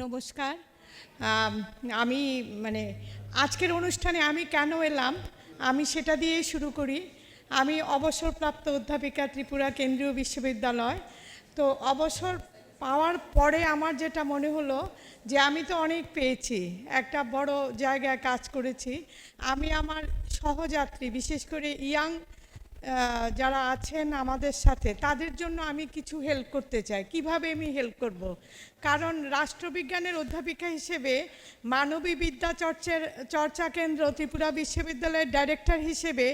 নমস্কার। আমি মানে আজকের অনুষ্ঠানে আমি কেন এলাম? আমি সেটা দিয়েই শুরু করি। আমি অবসরপ্রাপ্ত অধ্যাপিকা ত্রিপুরা কেন্দ্রীয় বিশ্ববিদ্যালয়। তো অবসর পাওয়ার পরে আমার যেটা মনে হলো যে আমি তো অনেক পেয়েছি, একটা বড় জায়গায় কাজ করেছি। আমি আমার সহযাত্রী, বিশেষ করে ইয়াং যারা আছেন আমাদের সাথে, তাদের জন্য আমি কিছু হেল্প করতে চাই। কীভাবে আমি হেল্প করব? কারণ রাষ্ট্রবিজ্ঞানের অধ্যাপিকা হিসেবে মানবী বিদ্যা চর্চার, চর্চা কেন্দ্র, ত্রিপুরা বিশ্ববিদ্যালয়ের ডাইরেক্টর হিসেবে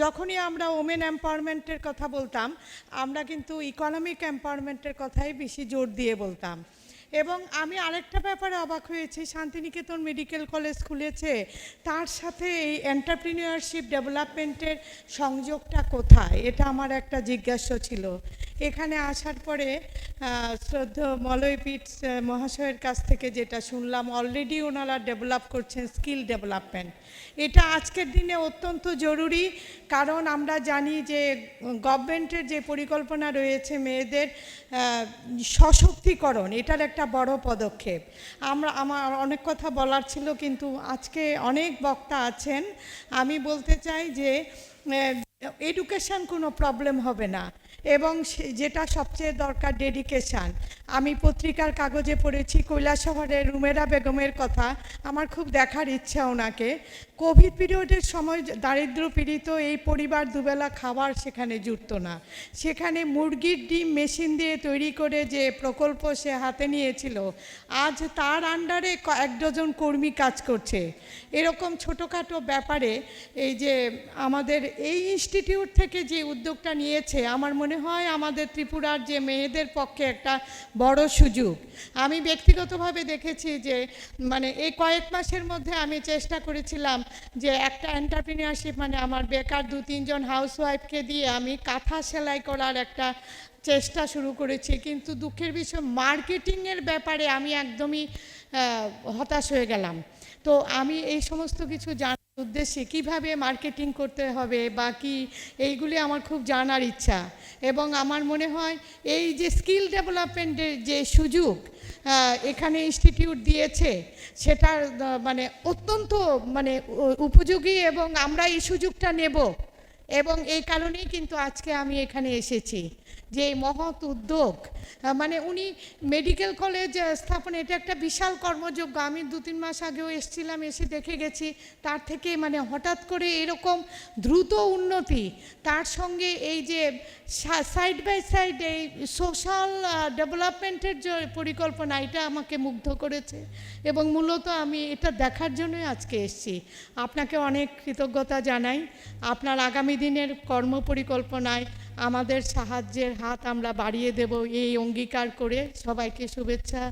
যখনই আমরা ওমেন এম্পাওয়ারমেন্টের কথা বলতাম, আমরা কিন্তু ইকোনমিক এম্পাওয়ারমেন্টের কথাই বেশি জোর দিয়ে বলতাম। এবং আমি আরেকটা ব্যাপারে অবাক হয়েছি। শান্তিনিকেতন মেডিকেল কলেজ খুলেছে। তার সাথে এই এন্টারপ্রিনিয়রশিপ ডেভেলপমেন্টের সংযোগটা কোথায়? এটা আমার একটা জিজ্ঞাসা ছিল। এখানে আসার পরে শ্রদ্ধ মলয়পীঠ মহাশয়ের কাছ থেকে যেটা শুনলাম অলরেডি ওনারা ডেভেলপ করছেন স্কিল ডেভেলপমেন্ট এটা আজকের দিনে অত্যন্ত জরুরি, কারণ আমরা জানি যে গভর্নমেন্টের যে পরিকল্পনা রয়েছে মেয়েদের সশক্তিকরণ, এটার একটা বড় পদক্ষেপ। আমরা, আমার অনেক কথা বলার ছিল, কিন্তু আজকে অনেক বক্তা আছেন। আমি বলতে চাই যে এডুকেশন কোনো প্রবলেম হবে না। এবং যেটা সবচেয়ে দরকার ডেডিকেশান আমি পত্রিকার কাগজে পড়েছি, কৈলাসহরের রুমেরা বেগমের কথা। আমার খুব দেখার ইচ্ছা ওনাকে। কোভিড পিরিয়ডের সময় দারিদ্র পীড়িত এই পরিবার দুবেলা খাবার সেখানে জুটত না। সেখানে মুরগির ডিম মেশিন দিয়ে তৈরি করে যে প্রকল্প সে হাতে নিয়েছিল, আজ তার আন্ডারে এক ডজন কর্মী কাজ করছে। এরকম ছোটোখাটো ব্যাপারে এই যে আমাদের এই ইনস্টিটিউট থেকে যে উদ্যোগটা নিয়েছে, আমার মনে হয় আমাদের ত্রিপুরার যে মেয়েদের পক্ষে একটা বড় সুযোগ। আমি ব্যক্তিগতভাবে দেখেছি যে মানে এই কয়েক মাসের মধ্যে আমি চেষ্টা করেছিলাম যে একটা এন্টারপ্রিনিয়রশিপ মানে আমার বেকার দু তিনজন হাউসওয়াইফকে দিয়ে আমি কাঁথা সেলাই করার একটা চেষ্টা শুরু করেছি। কিন্তু দুঃখের বিষয়, মার্কেটিংয়ের ব্যাপারে আমি একদমই হতাশ হয়ে গেলাম। তো আমি এই সমস্ত কিছু জানার উদ্দেশ্যে কীভাবে মার্কেটিং করতে হবে বা কি, এইগুলি আমার খুব জানার ইচ্ছা। এবং আমার মনে হয় এই যে স্কিল ডেভেলপমেন্টের যে সুযোগ এখানে ইনস্টিটিউট দিয়েছে, সেটার মানে অত্যন্ত মানে উপযোগী এবং আমরা এই সুযোগটা নেব। এবং এই কারণেই কিন্তু আজকে আমি এখানে এসেছি। যে এই মহৎ উদ্যোগ মানে উনি মেডিকেল কলেজ স্থাপন, এটা একটা বিশাল কর্মযোগ্য আমি দু তিন মাস আগেও এসেছিলাম, এসে দেখে গেছি, তার থেকে মানে হঠাৎ করে এরকম দ্রুত উন্নতি, তার সঙ্গে এই যে সাইড বাই সাইড এই সোশ্যাল ডেভেলপমেন্টের যে পরিকল্পনা, এটা আমাকে মুগ্ধ করেছে। এবং মূলত আমি এটা দেখার জন্যই আজকে এসেছি। আপনাকে অনেক কৃতজ্ঞতা জানাই। আপনার আগামী দিনের কর্মপরিকল্পনায় আমাদের সাহায্যের হাত আমরা বাড়িয়ে দেব এই অঙ্গীকার করে সবাইকে শুভেচ্ছা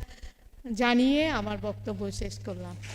জানিয়ে আমার বক্তব্য শেষ করলাম।